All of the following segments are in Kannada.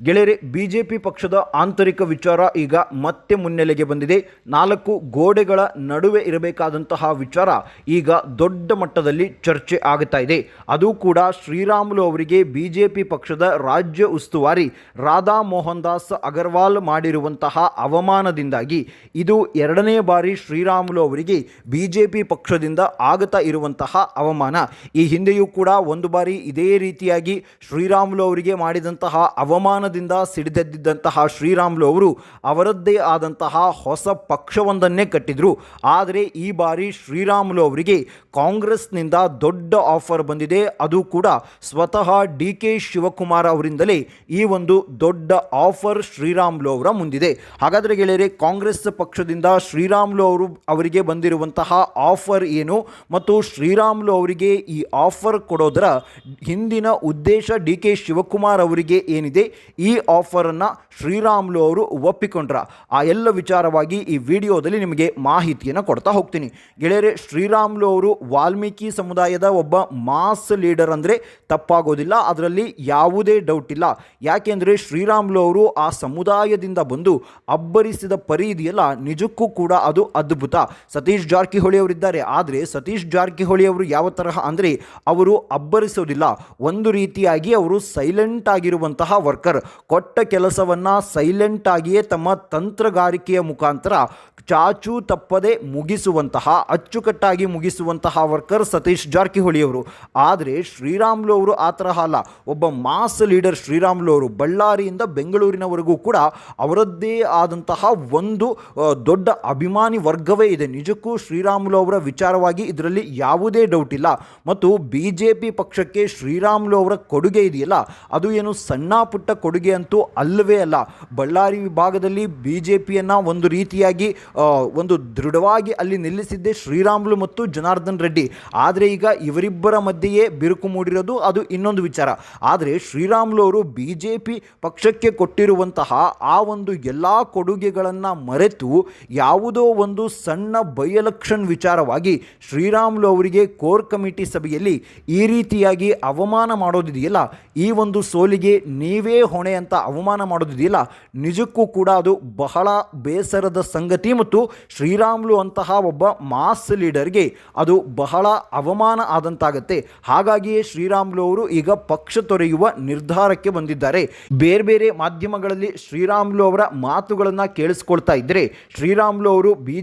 ಗೆಳೆಯರೆ, ಬಿಜೆಪಿ ಪಕ್ಷದ ಆಂತರಿಕ ವಿಚಾರ ಈಗ ಮತ್ತೆ ಮುನ್ನೆಲೆಗೆ ಬಂದಿದೆ. ನಾಲ್ಕು ಗೋಡೆಗಳ ನಡುವೆ ಇರಬೇಕಾದಂತಹ ವಿಚಾರ ಈಗ ದೊಡ್ಡ ಮಟ್ಟದಲ್ಲಿ ಚರ್ಚೆ ಆಗುತ್ತಾ ಇದೆ. ಅದು ಕೂಡ ಶ್ರೀರಾಮುಲು ಅವರಿಗೆ ಬಿಜೆಪಿ ಪಕ್ಷದ ರಾಜ್ಯ ಉಸ್ತುವಾರಿ ರಾಧಾ ಮೋಹನ್ ದಾಸ್ ಅಗರ್ವಾಲ್ ಮಾಡಿರುವಂತಹ ಅವಮಾನದಿಂದಾಗಿ ಇದು ಎರಡನೇ ಬಾರಿ ಶ್ರೀರಾಮುಲು ಅವರಿಗೆ ಬಿಜೆಪಿ ಪಕ್ಷದಿಂದ ಆಗುತ್ತಾ ಇರುವಂತಹ ಅವಮಾನ. ಈ ಹಿಂದೆಯೂ ಕೂಡ ಒಂದು ಬಾರಿ ಇದೇ ರೀತಿಯಾಗಿ ಶ್ರೀರಾಮುಲು ಅವರಿಗೆ ಮಾಡಿದಂತಹ ಅವಮಾನದಿಂದ ಸಿಡಿದೆದ್ದಿದ್ದಂತಹ ಶ್ರೀರಾಮ್ಲು ಅವರು ಅವರದ್ದೇ ಆದಂತಹ ಹೊಸ ಪಕ್ಷವೊಂದನ್ನೇ ಕಟ್ಟಿದ್ರು. ಆದರೆ ಈ ಬಾರಿ ಶ್ರೀರಾಮುಲು ಅವರಿಗೆ ಕಾಂಗ್ರೆಸ್ನಿಂದ ದೊಡ್ಡ ಆಫರ್ ಬಂದಿದೆ. ಅದು ಕೂಡ ಸ್ವತಃ ಡಿ ಕೆ ಶಿವಕುಮಾರ್ ಅವರಿಂದಲೇ ಈ ಒಂದು ದೊಡ್ಡ ಆಫರ್ ಶ್ರೀರಾಮುಲು ಅವರ ಮುಂದಿದೆ. ಹಾಗಾದರೆ ಗೆಳೆಯರೆ, ಕಾಂಗ್ರೆಸ್ ಪಕ್ಷದಿಂದ ಶ್ರೀರಾಮುಲು ಅವರು ಅವರಿಗೆ ಬಂದಿರುವಂತಹ ಆಫರ್ ಏನು? ಮತ್ತು ಶ್ರೀರಾಮುಲು ಅವರಿಗೆ ಈ ಆಫರ್ ಕೊಡೋದರ ಹಿಂದಿನ ಉದ್ದೇಶ ಡಿ ಕೆ ಶಿವಕುಮಾರ್ ಅವರಿಗೆ ಏನಿದೆ? ಈ ಆಫರನ್ನು ಶ್ರೀರಾಮ್ಲು ಅವರು ಒಪ್ಪಿಕೊಂಡ್ರ. ಆ ಎಲ್ಲ ವಿಚಾರವಾಗಿ ಈ ವಿಡಿಯೋದಲ್ಲಿ ನಿಮಗೆ ಮಾಹಿತಿಯನ್ನು ಕೊಡ್ತಾ ಹೋಗ್ತೀನಿ. ಗೆಳೆಯರೆ, ಶ್ರೀರಾಮ್ಲು ಅವರು ವಾಲ್ಮೀಕಿ ಸಮುದಾಯದ ಒಬ್ಬ ಮಾಸ್ ಲೀಡರ್ ಅಂದರೆ ತಪ್ಪಾಗೋದಿಲ್ಲ. ಅದರಲ್ಲಿ ಯಾವುದೇ ಡೌಟ್ ಇಲ್ಲ. ಯಾಕೆಂದರೆ ಶ್ರೀರಾಮ್ಲು ಅವರು ಆ ಸಮುದಾಯದಿಂದ ಬಂದು ಅಬ್ಬರಿಸಿದ ಪರಿ ಇದೆಯಲ್ಲ ನಿಜಕ್ಕೂ ಕೂಡ ಅದು ಅದ್ಭುತ. ಸತೀಶ್ ಜಾರಕಿಹೊಳಿ ಅವರಿದ್ದಾರೆ ಆದರೆ ಸತೀಶ್ ಜಾರಕಿಹೊಳಿ ಅವರು ಯಾವ ತರಹ ಅಂದರೆ ಅವರು ಅಬ್ಬರಿಸೋದಿಲ್ಲ. ಒಂದು ರೀತಿಯಾಗಿ ಅವರು ಸೈಲೆಂಟ್ ಆಗಿರುವಂತಹ ವರ್ಕರ್ ಕೊಟ್ಟ ಕೆಲಸವನ್ನು ಸೈಲೆಂಟ್ ಆಗಿಯೇ ತಮ್ಮ ತಂತ್ರಗಾರಿಕೆಯ ಮುಖಾಂತರ ಚಾಚು ತಪ್ಪದೆ ಮುಗಿಸುವಂತಹ, ಅಚ್ಚುಕಟ್ಟಾಗಿ ಮುಗಿಸುವಂತಹ ವರ್ಕರ್ ಸತೀಶ್ ಜಾರಕಿಹೊಳಿಯವರು ಆದರೆ ಶ್ರೀರಾಮ್ಲು ಅವರು ಆ ತರಹ ಅಲ್ಲ. ಒಬ್ಬ ಮಾಸ್ ಲೀಡರ್ ಶ್ರೀರಾಮ್ಲು ಅವರು ಬಳ್ಳಾರಿಯಿಂದ ಬೆಂಗಳೂರಿನವರೆಗೂ ಕೂಡ ಅವರದ್ದೇ ಆದಂತಹ ಒಂದು ದೊಡ್ಡ ಅಭಿಮಾನಿ ವರ್ಗವೇ ಇದೆ. ನಿಜಕ್ಕೂ ಶ್ರೀರಾಮುಲು ಅವರ ವಿಚಾರವಾಗಿ ಇದರಲ್ಲಿ ಯಾವುದೇ ಡೌಟ್ ಇಲ್ಲ. ಮತ್ತು ಬಿ ಜೆ ಪಿ ಪಕ್ಷಕ್ಕೆ ಶ್ರೀರಾಮುಲು ಅವರ ಕೊಡುಗೆ ಇದೆಯಲ್ಲ? ಅದು ಏನು ಸಣ್ಣ ಪುಟ್ಟ ಕೊಡುಗೆ ಅಂತೂ ಅಲ್ಲವೇ ಅಲ್ಲ. ಬಳ್ಳಾರಿ ವಿಭಾಗದಲ್ಲಿ ಬಿ ಜೆ ಪಿಯನ್ನು ಒಂದು ರೀತಿಯಾಗಿ ಒಂದು ದೃಢವಾಗಿ ಅಲ್ಲಿ ನಿಲ್ಲಿಸಿದ್ದೆ ಶ್ರೀರಾಮುಲು ಮತ್ತು ಜನಾರ್ದನ್ ರೆಡ್ಡಿ. ಆದರೆ ಈಗ ಇವರಿಬ್ಬರ ಮಧ್ಯೆಯೇ ಬಿರುಕು ಮೂಡಿರೋದು ಅದು ಇನ್ನೊಂದು ವಿಚಾರ. ಆದರೆ ಶ್ರೀರಾಮುಲು ಅವರು ಬಿ ಜೆ ಪಿ ಪಕ್ಷಕ್ಕೆ ಕೊಟ್ಟಿರುವಂತಹ ಆ ಒಂದು ಎಲ್ಲ ಕೊಡುಗೆಗಳನ್ನು ಮರೆತು ಯಾವುದೋ ಒಂದು ಸಣ್ಣ ಬೈಎಲೆಕ್ಷನ್ ವಿಚಾರವಾಗಿ ಶ್ರೀರಾಮುಲು ಅವರಿಗೆ ಕೋರ್ ಕಮಿಟಿ ಸಭೆಯಲ್ಲಿ ಈ ರೀತಿಯಾಗಿ ಅವಮಾನ ಮಾಡೋದಿದೆಯಲ್ಲ? ಈ ಒಂದು ಸೋಲಿಗೆ ನೀವೇ ಹೊಣೆ ಅಂತ ಅವಮಾನ ಮಾಡೋದಿದೆಯಲ್ಲ ನಿಜಕ್ಕೂ ಕೂಡ ಅದು ಬಹಳ ಬೇಸರದ ಸಂಗತಿ ಮತ್ತು ಶ್ರೀರಾಮ್ಲು ಅಂತಹ ಒಬ್ಬ ಮಾಸ್ ಲೀಡರ್ಗೆ ಅದು ಬಹಳ ಅವಮಾನ ಆದಂತಾಗತ್ತೆ. ಹಾಗಾಗಿಯೇ ಶ್ರೀರಾಮ್ಲು ಅವರು ಈಗ ಪಕ್ಷ ತೊರೆಯುವ ನಿರ್ಧಾರಕ್ಕೆ ಬಂದಿದ್ದಾರೆ. ಬೇರೆ ಬೇರೆ ಮಾಧ್ಯಮಗಳಲ್ಲಿ ಶ್ರೀರಾಮ್ಲು ಅವರ ಮಾತುಗಳನ್ನು ಕೇಳಿಸ್ಕೊಳ್ತಾ ಇದ್ದರೆ ಶ್ರೀರಾಮ್ಲು ಅವರು ಬಿ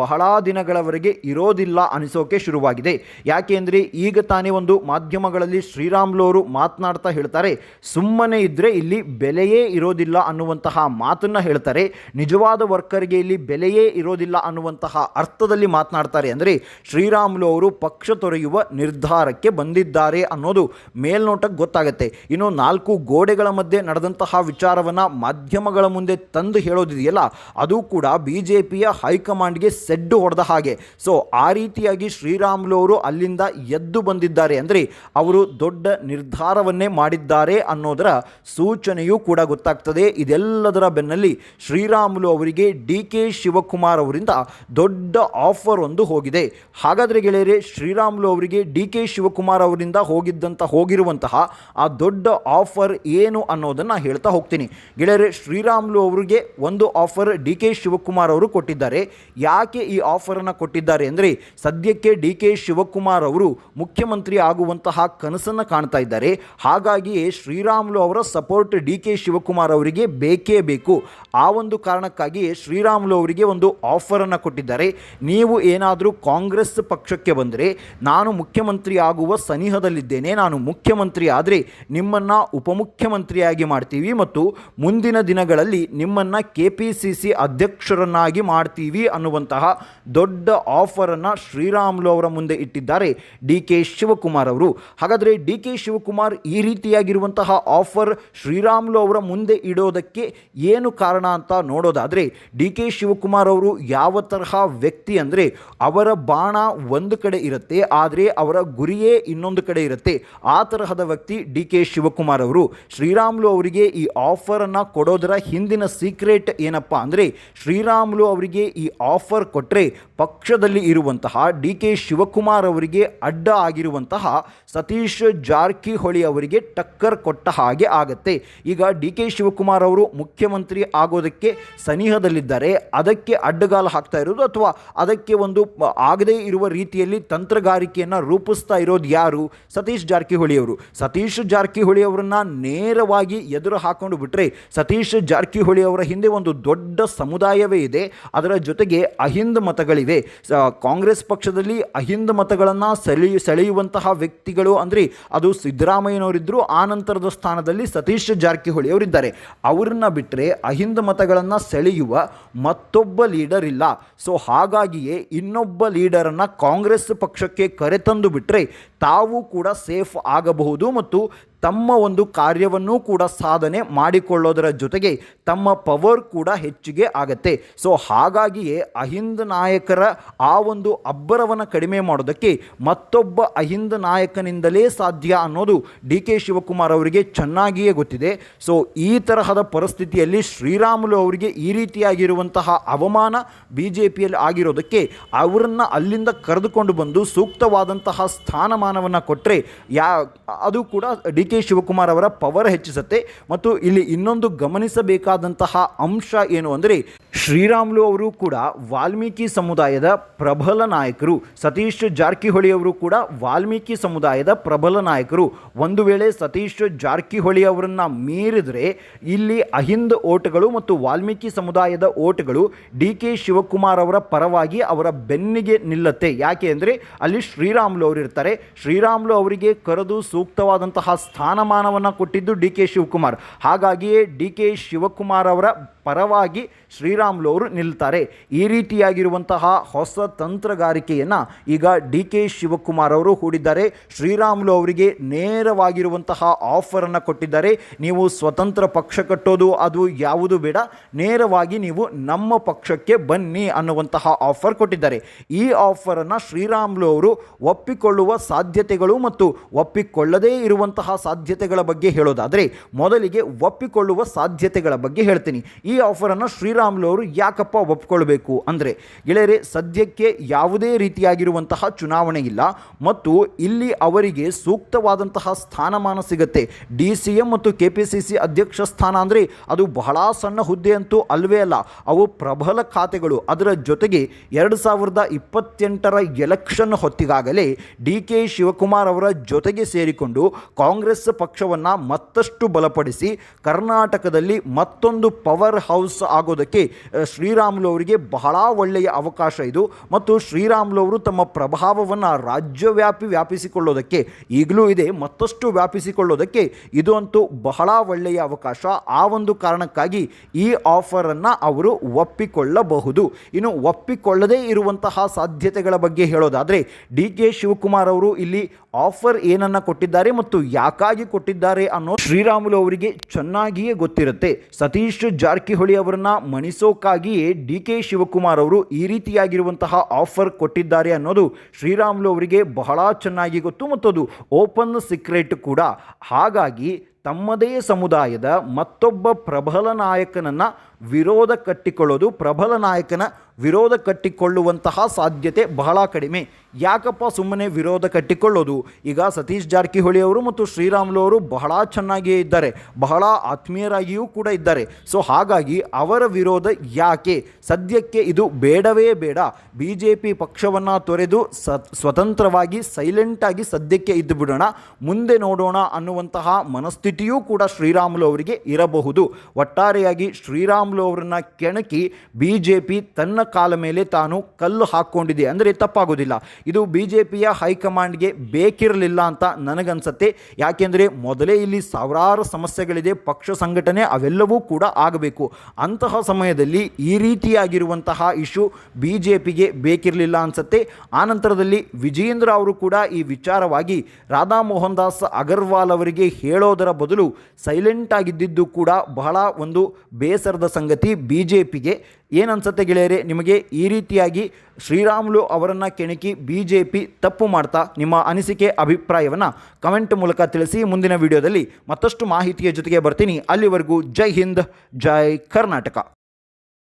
ಬಹಳ ದಿನಗಳವರೆಗೆ ಇರೋದಿಲ್ಲ ಅನಿಸೋಕೆ ಶುರುವಾಗಿದೆ. ಯಾಕೆ ಅಂದರೆ ಈಗ ತಾನೇ ಒಂದು ಮಾಧ್ಯಮಗಳಲ್ಲಿ ಶ್ರೀರಾಮ್ಲು ಅವರು ಮಾತನಾಡ್ತಾ ಹೇಳ್ತಾರೆ, ಸುಮ್ಮನೆ ಇದ್ದರೆ ಇಲ್ಲಿ ಬೆಲೆಯೇ ಇರೋದಿಲ್ಲ ಅನ್ನುವಂತಹ ಮಾತನ್ನು ಹೇಳ್ತಾರೆ. ನಿಜವಾದ ವರ್ಕರ್ಗೆ ಇಲ್ಲಿ ಬೆಲೆಯೇ ಇರೋದಿಲ್ಲ ಅನ್ನುವಂತಹ ಅರ್ಥದಲ್ಲಿ ಮಾತನಾಡ್ತಾರೆ. ಅಂದರೆ ಶ್ರೀರಾಮುಲು ಅವರು ಪಕ್ಷ ತೊರೆಯುವ ನಿರ್ಧಾರಕ್ಕೆ ಬಂದಿದ್ದಾರೆ ಅನ್ನೋದು ಮೇಲ್ನೋಟಕ್ಕೆ ಗೊತ್ತಾಗುತ್ತೆ. ಇನ್ನು ನಾಲ್ಕು ಗೋಡೆಗಳ ಮಧ್ಯೆ ನಡೆದಂತಹ ವಿಚಾರವನ್ನು ಮಾಧ್ಯಮಗಳ ಮುಂದೆ ತಂದು ಹೇಳೋದಿದೆಯಲ್ಲ, ಅದು ಕೂಡ ಬಿ ಜೆ ಪಿಯ ಹೈಕಮಾಂಡ್ಗೆ ಸೆಡ್ಡು ಹೊಡೆದ ಹಾಗೆ. ಸೊ, ಆ ರೀತಿಯಾಗಿ ಶ್ರೀರಾಮುಲು ಅವರು ಅಲ್ಲಿಂದ ಎದ್ದು ಬಂದಿದ್ದಾರೆ. ಅಂದರೆ ಅವರು ದೊಡ್ಡ ನಿರ್ಧಾರವನ್ನೇ ಮಾಡಿದ್ದಾರೆ ಅನ್ನೋದರ ಸೂಚನೆಯೂ ಕೂಡ ಗೊತ್ತಾಗ್ತದೆ. ಇದೆಲ್ಲದರ ಬೆನ್ನಲ್ಲಿ ಶ್ರೀರಾಮುಲು ಅವರಿಗೆ ಡಿ ಕೆ ಶಿವಕುಮಾರ್ ಅವರಿಂದ ದೊಡ್ಡ ಆಫರ್ ಒಂದು ಹೋಗಿದೆ. ಹಾಗಾದರೆ ಗೆಳೆಯರೆ, ಶ್ರೀರಾಮುಲು ಅವರಿಗೆ ಡಿ ಕೆ ಶಿವಕುಮಾರ್ ಅವರಿಂದ ಹೋಗಿದ್ದಂಥ ಹೋಗಿರುವಂತಹ ಆ ದೊಡ್ಡ ಆಫರ್ ಏನು ಅನ್ನೋದನ್ನು ಹೇಳ್ತಾ ಹೋಗ್ತೀನಿ. ಗೆಳೆಯರೆ, ಶ್ರೀರಾಮುಲು ಅವರಿಗೆ ಒಂದು ಆಫರ್ ಡಿ ಕೆ ಶಿವಕುಮಾರ್ ಅವರು ಕೊಟ್ಟಿದ್ದಾರೆ. ಯಾಕೆ ಈ ಆಫರನ್ನು ಕೊಟ್ಟಿದ್ದಾರೆ ಅಂದರೆ, ಸದ್ಯಕ್ಕೆ ಡಿ ಕೆ ಶಿವಕುಮಾರ್ ಅವರು ಮುಖ್ಯಮಂತ್ರಿ ಆಗುವಂತಹ ಕನಸನ್ನು ಕಾಣ್ತಾ ಇದ್ದಾರೆ. ಹಾಗಾಗಿಯೇ ಶ್ರೀರಾಮುಲು ಅವರ ಸಪೋರ್ಟ್ ಡಿ ಕೆ ಶಿವಕುಮಾರ್ ಅವರಿಗೆ ಬೇಕೇ ಬೇಕು. ಆ ಒಂದು ಕಾರಣಕ್ಕಾಗಿ ಶ್ರೀರಾಮುಲು ಅವರಿಗೆ ಒಂದು ಆಫರನ್ನು ಕೊಟ್ಟಿದ್ದಾರೆ. ನೀವು ಏನಾದರೂ ಕಾಂಗ್ರೆಸ್ ಪಕ್ಷಕ್ಕೆ ಬಂದರೆ ನಾನು ಮುಖ್ಯಮಂತ್ರಿ ಆಗುವ ಸನಿಹದಲ್ಲಿದ್ದೇನೆ. ನಾನು ಮುಖ್ಯಮಂತ್ರಿ ಆದರೆ ನಿಮ್ಮನ್ನು ಉಪಮುಖ್ಯಮಂತ್ರಿಯಾಗಿ ಮಾಡ್ತೀವಿ ಮತ್ತು ಮುಂದಿನ ದಿನಗಳಲ್ಲಿ ನಿಮ್ಮನ್ನು ಕೆ ಪಿ ಸಿ ಸಿ ಅಧ್ಯಕ್ಷರನ್ನಾಗಿ ಮಾಡ್ತೀವಿ ಅನ್ನುವಂತಹ ದೊಡ್ಡ ಆಫರನ್ನು ಶ್ರೀರಾಮುಲು ಅವರ ಮುಂದೆ ಇಟ್ಟಿದ್ದಾರೆ ಡಿ ಕೆ ಶಿವಕುಮಾರ್ ಅವರು. ಹಾಗಾದರೆ ಡಿ ಕೆ ಶಿವಕುಮಾರ್ ಈ ರೀತಿಯಾಗಿರುವಂತಹ ಆಫರ್ ಶ್ರೀರಾಮುಲು ಅವರ ಮುಂದೆ ಇಡೋದಕ್ಕೆ ಏನು ಕಾರಣ ಅಂತ ನೋಡೋದಾದರೆ, ಡಿ ಕೆ ಶಿವಕುಮಾರ್ ಅವರು ಯಾವ ತರಹ ವ್ಯಕ್ತಿ ಅಂದರೆ ಅವರ ಬಾಣ ಒಂದು ಕಡೆ ಇರುತ್ತೆ, ಆದರೆ ಅವರ ಗುರಿಯೇ ಇನ್ನೊಂದು ಕಡೆ ಇರುತ್ತೆ. ಆ ತರಹದ ವ್ಯಕ್ತಿ ಡಿ ಕೆ ಶಿವಕುಮಾರ್ ಅವರು. ಶ್ರೀರಾಮುಲು ಅವರಿಗೆ ಈ ಆಫರನ್ನು ಕೊಡೋದರ ಹಿಂದಿನ ಸೀಕ್ರೆಟ್ ಏನಪ್ಪ ಅಂದರೆ, ಶ್ರೀರಾಮುಲು ಅವರಿಗೆ ಈ ಆಫರ್ ಕೊಟ್ಟರೆ ಪಕ್ಷದಲ್ಲಿ ಇರುವಂತಹ ಡಿ ಕೆ ಶಿವಕುಮಾರ್ ಅವರಿಗೆ ಅಡ್ಡ ಆಗಿರುವಂತಹ ಸತೀಶ್ ಜಾರಕಿಹೊಳಿ ಅವರಿಗೆ ಟಕ್ಕರ್ ಕೊಟ್ಟ ಹಾಗೆ ಆಗತ್ತೆ. ಈಗ ಡಿ ಕೆ ಶಿವಕುಮಾರ್ ಅವರು ಮುಖ್ಯಮಂತ್ರಿ ಆಗೋದಕ್ಕೆ ಸನಿಹದಲ್ಲಿದ್ದಾರೆ. ಅದಕ್ಕೆ ಅಡ್ಡಗಾಲ ಹಾಕ್ತಾ ಇರೋದು ಅಥವಾ ಅದಕ್ಕೆ ಒಂದು ಆಗದೇ ಇರುವ ರೀತಿಯಲ್ಲಿ ತಂತ್ರಗಾರಿಕೆಯನ್ನು ರೂಪಿಸ್ತಾ ಇರೋದು ಯಾರು? ಸತೀಶ್ ಜಾರಕಿಹೊಳಿ ಅವರು. ಸತೀಶ್ ಜಾರಕಿಹೊಳಿ ಅವರನ್ನು ನೇರವಾಗಿ ಎದುರು ಹಾಕೊಂಡು ಬಿಟ್ಟರೆ ಸತೀಶ್ ಜಾರಕಿಹೊಳಿ ಅವರ ಹಿಂದೆ ಒಂದು ದೊಡ್ಡ ಸಮುದಾಯವೇ ಇದೆ. ಅದರ ಜೊತೆಗೆ ಅಹಿಂದ ಮತಗಳಿವೆ. ಕಾಂಗ್ರೆಸ್ ಪಕ್ಷದಲ್ಲಿ ಅಹಿಂದ ಮತಗಳನ್ನು ಸೆಳೆಯು ಸೆಳೆಯುವಂತಹ ವ್ಯಕ್ತಿಗಳು ಅಂದರೆ ಅದು ಸಿದ್ದರಾಮಯ್ಯನವರಿದ್ದರು ಆ ನಂತರದ ಸ್ಥಾನದಲ್ಲಿ ಸತೀಶ್ ಜಾರಕಿಹೊಳಿ ಅವರಿದ್ದಾರೆ. ಅವರನ್ನು ಬಿಟ್ಟರೆ ಅಹಿಂದ ಮತಗಳನ್ನು ಸೆಳೆಯುವ ಮತ್ತೊಬ್ಬ ಲೀಡರ್ ಇಲ್ಲ. ಸೊ ಹಾಗಾಗಿಯೇ ಇನ್ನೊಬ್ಬ ಲೀಡರನ್ನು ಕಾಂಗ್ರೆಸ್ ಪಕ್ಷಕ್ಕೆ ಕರೆತಂದು ಬಿಟ್ಟರೆ ತಾವು ಕೂಡ ಸೇಫ್ ಆಗಬಹುದು ಮತ್ತು ತಮ್ಮ ಒಂದು ಕಾರ್ಯವನ್ನು ಕೂಡ ಸಾಧನೆ ಮಾಡಿಕೊಳ್ಳೋದರ ಜೊತೆಗೆ ತಮ್ಮ ಪವರ್ ಕೂಡ ಹೆಚ್ಚಿಗೆ ಆಗತ್ತೆ. ಸೊ ಹಾಗಾಗಿಯೇ ಅಹಿಂದ ನಾಯಕರ ಆ ಒಂದು ಅಬ್ಬರವನ್ನು ಕಡಿಮೆ ಮಾಡೋದಕ್ಕೆ ಮತ್ತೊಬ್ಬ ಅಹಿಂದ ನಾಯಕನಿಂದಲೇ ಸಾಧ್ಯ ಅನ್ನೋದು ಡಿ ಕೆ ಶಿವಕುಮಾರ್ ಅವರಿಗೆ ಚೆನ್ನಾಗಿಯೇ ಗೊತ್ತಿದೆ. ಸೊ ಈ ತರಹದ ಪರಿಸ್ಥಿತಿಯಲ್ಲಿ ಶ್ರೀರಾಮುಲು ಅವರಿಗೆ ಈ ರೀತಿಯಾಗಿರುವಂತಹ ಅವಮಾನ ಬಿ ಜೆ ಪಿಯಲ್ಲಿ ಆಗಿರೋದಕ್ಕೆ ಅವರನ್ನು ಅಲ್ಲಿಂದ ಕರೆದುಕೊಂಡು ಬಂದು ಸೂಕ್ತವಾದಂತಹ ಸ್ಥಾನಮಾನವನ್ನು ಕೊಟ್ಟರೆ ಯಾ, ಅದು ಕೂಡ ಡಿ ಕೆ ಶಿವಕುಮಾರ್ ಅವರ ಪವರ್ ಹೆಚ್ಚಿಸುತ್ತೆ. ಮತ್ತು ಇಲ್ಲಿ ಇನ್ನೊಂದು ಗಮನಿಸಬೇಕಾದಂತಹ ಅಂಶ ಏನು ಅಂದರೆ ಶ್ರೀರಾಮುಲು ಅವರು ಕೂಡ ವಾಲ್ಮೀಕಿ ಸಮುದಾಯದ ಪ್ರಬಲ ನಾಯಕರು. ಸತೀಶ್ ಜಾರಕಿಹೊಳಿ ಅವರು ಕೂಡ ವಾಲ್ಮೀಕಿ ಸಮುದಾಯದ ಪ್ರಬಲ ನಾಯಕರು. ಒಂದು ವೇಳೆ ಸತೀಶ್ ಜಾರಕಿಹೊಳಿ ಅವರನ್ನು ಮೀರಿದರೆ ಇಲ್ಲಿ ಅಹಿಂದ ಓಟ್ಗಳು ಮತ್ತು ವಾಲ್ಮೀಕಿ ಸಮುದಾಯದ ಓಟ್ಗಳು ಡಿ ಕೆ ಶಿವಕುಮಾರ್ ಅವರ ಪರವಾಗಿ ಅವರ ಬೆನ್ನಿಗೆ ನಿಲ್ಲತ್ತೆ. ಯಾಕೆ ಅಂದರೆ ಅಲ್ಲಿ ಶ್ರೀರಾಮುಲು ಅವರು ಇರ್ತಾರೆ. ಶ್ರೀರಾಮುಲು ಅವರಿಗೆ ಕರೆದು ಸೂಕ್ತವಾದಂತಹ ಸ್ಥಾನಮಾನವನ್ನು ಕೊಟ್ಟಿದ್ದು ಡಿ ಕೆ ಶಿವಕುಮಾರ್. ಹಾಗಾಗಿಯೇ ಡಿ ಕೆ ಶಿವಕುಮಾರ್ ಅವರ ಪರವಾಗಿ ಶ್ರೀರಾಮ್ಲು ಅವರು ನಿಲ್ತಾರೆ. ಈ ರೀತಿಯಾಗಿರುವಂತಹ ಹೊಸ ತಂತ್ರಗಾರಿಕೆಯನ್ನು ಈಗ ಡಿ ಕೆ ಶಿವಕುಮಾರ್ ಅವರು ಹೂಡಿದ್ದಾರೆ. ಶ್ರೀರಾಮ್ಲು ಅವರಿಗೆ ನೇರವಾಗಿರುವಂತಹ ಆಫರನ್ನು ಕೊಟ್ಟಿದ್ದಾರೆ. ನೀವು ಸ್ವತಂತ್ರ ಪಕ್ಷ ಕಟ್ಟೋದು ಅದು ಯಾವುದು ಬೇಡ. ನೇರವಾಗಿ ನೀವು ನಮ್ಮ ಪಕ್ಷಕ್ಕೆ ಬನ್ನಿ ಅನ್ನುವಂತಹ ಆಫರ್ ಕೊಟ್ಟಿದ್ದಾರೆ. ಈ ಆಫರನ್ನು ಶ್ರೀರಾಮ್ಲು ಅವರು ಒಪ್ಪಿಕೊಳ್ಳುವ ಸಾಧ್ಯತೆಗಳು ಮತ್ತು ಒಪ್ಪಿಕೊಳ್ಳದೇ ಇರುವಂತಹ ಸಾಧ್ಯತೆಗಳ ಬಗ್ಗೆ ಹೇಳೋದಾದರೆ, ಮೊದಲಿಗೆ ಒಪ್ಪಿಕೊಳ್ಳುವ ಸಾಧ್ಯತೆಗಳ ಬಗ್ಗೆ ಹೇಳ್ತೀನಿ. ಆಫರನ್ನು ಶ್ರೀರಾಮುಲು ಅವರು ಯಾಕಪ್ಪ ಒಪ್ಕೊಳ್ಬೇಕು? ಅಂದರೆ ಗೆಳೆಯರೆ, ಸದ್ಯಕ್ಕೆ ಯಾವುದೇ ರೀತಿಯಾಗಿರುವಂತಹ ಚುನಾವಣೆ ಇಲ್ಲ ಮತ್ತು ಇಲ್ಲಿ ಅವರಿಗೆ ಸೂಕ್ತವಾದಂತಹ ಸ್ಥಾನಮಾನ ಸಿಗುತ್ತೆ. ಡಿ ಸಿ ಎಂ ಮತ್ತು ಕೆ ಪಿ ಸಿ ಸಿ ಅಧ್ಯಕ್ಷ ಸ್ಥಾನ ಅಂದರೆ ಅದು ಬಹಳ ಸಣ್ಣ ಹುದ್ದೆ ಅಂತೂ ಅಲ್ವೇ ಅಲ್ಲ. ಅವು ಪ್ರಬಲ ಖಾತೆಗಳು. ಅದರ ಜೊತೆಗೆ ಎರಡು ಸಾವಿರದ ಇಪ್ಪತ್ತೆಂಟರ ಎಲೆಕ್ಷನ್ ಹೊತ್ತಿಗಾಗಲೇ ಡಿ ಕೆ ಶಿವಕುಮಾರ್ ಅವರ ಜೊತೆಗೆ ಸೇರಿಕೊಂಡು ಕಾಂಗ್ರೆಸ್ ಪಕ್ಷವನ್ನು ಮತ್ತಷ್ಟು ಬಲಪಡಿಸಿ ಕರ್ನಾಟಕದಲ್ಲಿ ಮತ್ತೊಂದು ಪವರ್ ಹೌಸ್ ಆಗೋದಕ್ಕೆ ಶ್ರೀರಾಮುಲು ಅವರಿಗೆ ಬಹಳ ಒಳ್ಳೆಯ ಅವಕಾಶ ಇದು. ಮತ್ತು ಶ್ರೀರಾಮುಲು ಅವರು ತಮ್ಮ ಪ್ರಭಾವವನ್ನು ರಾಜ್ಯವ್ಯಾಪಿ ವ್ಯಾಪಿಸಿಕೊಳ್ಳೋದಕ್ಕೆ, ಈಗಲೂ ಇದೆ, ಮತ್ತಷ್ಟು ವ್ಯಾಪಿಸಿಕೊಳ್ಳೋದಕ್ಕೆ ಇದು ಅಂತೂ ಬಹಳ ಒಳ್ಳೆಯ ಅವಕಾಶ. ಆ ಒಂದು ಕಾರಣಕ್ಕಾಗಿ ಈ ಆಫರನ್ನು ಅವರು ಒಪ್ಪಿಕೊಳ್ಳಬಹುದು. ಇನ್ನು ಒಪ್ಪಿಕೊಳ್ಳದೇ ಇರುವಂತಹ ಸಾಧ್ಯತೆಗಳ ಬಗ್ಗೆ ಹೇಳೋದಾದರೆ, ಡಿ ಕೆ ಶಿವಕುಮಾರ್ ಅವರು ಇಲ್ಲಿ ಆಫರ್ ಏನನ್ನ ಕೊಟ್ಟಿದ್ದಾರೆ ಮತ್ತು ಯಾಕಾಗಿ ಕೊಟ್ಟಿದ್ದಾರೆ ಅನ್ನೋ ಶ್ರೀರಾಮುಲು ಅವರಿಗೆ ಚೆನ್ನಾಗಿಯೇ ಗೊತ್ತಿರುತ್ತೆ. ಸತೀಶ್ ಜಾರಕಿಹೊಳಿ ಅವರನ್ನ ಮಣಿಸೋಕ್ಕಾಗಿ ಡಿ ಕೆ ಶಿವಕುಮಾರ್ ಅವರು ಈ ರೀತಿಯಾಗಿರುವಂತಹ ಆಫರ್ ಕೊಟ್ಟಿದ್ದಾರೆ ಅನ್ನೋದು ಶ್ರೀರಾಮುಲು ಅವರಿಗೆ ಬಹಳ ಚೆನ್ನಾಗಿ ಗೊತ್ತು ಮತ್ತು ಅದು ಓಪನ್ ಸೀಕ್ರೆಟ್ ಕೂಡ. ಹಾಗಾಗಿ ತಮ್ಮದೇ ಸಮುದಾಯದ ಮತ್ತೊಬ್ಬ ಪ್ರಬಲ ನಾಯಕನನ್ನು ವಿರೋಧ ಕಟ್ಟಿಕೊಳ್ಳೋದು ಪ್ರಬಲ ನಾಯಕನ ವಿರೋಧ ಕಟ್ಟಿಕೊಳ್ಳುವಂತಹ ಸಾಧ್ಯತೆ ಬಹಳ ಕಡಿಮೆ. ಯಾಕಪ್ಪ ಸುಮ್ಮನೆ ವಿರೋಧ ಕಟ್ಟಿಕೊಳ್ಳೋದು? ಈಗ ಸತೀಶ್ ಜಾರಕಿಹೊಳಿ ಅವರು ಮತ್ತು ಶ್ರೀರಾಮುಲು ಅವರು ಬಹಳ ಚೆನ್ನಾಗಿಯೇ ಇದ್ದಾರೆ. ಬಹಳ ಆತ್ಮೀಯರಾಗಿಯೂ ಕೂಡ ಇದ್ದಾರೆ. ಸೊ ಹಾಗಾಗಿ ಅವರ ವಿರೋಧ ಯಾಕೆ? ಸದ್ಯಕ್ಕೆ ಇದು ಬೇಡವೇ ಬೇಡ. ಬಿ ಜೆ ಪಿ ಪಕ್ಷವನ್ನು ತೊರೆದು ಸ, ಸ್ವತಂತ್ರವಾಗಿ ಸೈಲೆಂಟಾಗಿ ಸದ್ಯಕ್ಕೆ ಇದ್ದು ಬಿಡೋಣ. ಮುಂದೆ ನೋಡೋಣ ಅನ್ನುವಂತಹ ಮನಸ್ಥಿತಿಯೂ ಕೂಡ ಶ್ರೀರಾಮುಲು ಅವರಿಗೆ ಇರಬಹುದು. ಒಟ್ಟಾರೆಯಾಗಿ ಶ್ರೀರಾಮುಲು ಅವರನ್ನು ಕೆಣಕಿ ಬಿ ಜೆ ಪಿ ತನ್ನ ಕಾಲ ಮೇಲೆ ತಾನು ಕಲ್ಲು ಹಾಕ್ಕೊಂಡಿದೆ. ಅಂದರೆ ತಪ್ಪಾಗೋದಿಲ್ಲ. ಇದು ಬಿ ಜೆ ಪಿಯ ಹೈಕಮಾಂಡ್ಗೆ ಬೇಕಿರಲಿಲ್ಲ ಅಂತ ನನಗನ್ಸತ್ತೆ. ಯಾಕೆಂದರೆ ಮೊದಲೇ ಇಲ್ಲಿ ಸಾವಿರಾರು ಸಮಸ್ಯೆಗಳಿದೆ. ಪಕ್ಷ ಸಂಘಟನೆ ಅವೆಲ್ಲವೂ ಕೂಡ ಆಗಬೇಕು. ಅಂತಹ ಸಮಯದಲ್ಲಿ ಈ ರೀತಿಯಾಗಿರುವಂತಹ ಇಶ್ಯೂ ಬಿ ಜೆ ಪಿಗೆ ಬೇಕಿರಲಿಲ್ಲ ಅನ್ಸತ್ತೆ. ಆನಂತರದಲ್ಲಿ ವಿಜಯೇಂದ್ರ ಅವರು ಕೂಡ ಈ ವಿಚಾರವಾಗಿ ರಾಧಾ ಮೋಹನ್ ದಾಸ್ ಅಗರ್ವಾಲ್ ಅವರಿಗೆ ಹೇಳೋದರ ಬದಲು ಸೈಲೆಂಟ್ ಆಗಿದ್ದಿದ್ದು ಕೂಡ ಬಹಳ ಒಂದು ಬೇಸರದ ಸಂಗತಿ ಬಿ ಜೆ ಪಿಗೆ ಏನನ್ಸುತ್ತೆ ಗೆಳೆಯರೆ ನಿಮಗೆ ಈ ರೀತಿಯಾಗಿ ಶ್ರೀರಾಮುಲು ಅವರನ್ನು ಕೆಣಕಿ ಬಿ ಜೆ ಪಿ ತಪ್ಪು ಮಾಡ್ತಾ ನಿಮ್ಮ ಅನಿಸಿಕೆ, ಅಭಿಪ್ರಾಯವನ್ನು ಕಮೆಂಟ್ ಮೂಲಕ ತಿಳಿಸಿ. ಮುಂದಿನ ವಿಡಿಯೋದಲ್ಲಿ ಮತ್ತಷ್ಟು ಮಾಹಿತಿಯ ಜೊತೆಗೆ ಬರ್ತೀನಿ. ಅಲ್ಲಿವರೆಗೂ ಜೈ ಹಿಂದ್, ಜೈ ಕರ್ನಾಟಕ.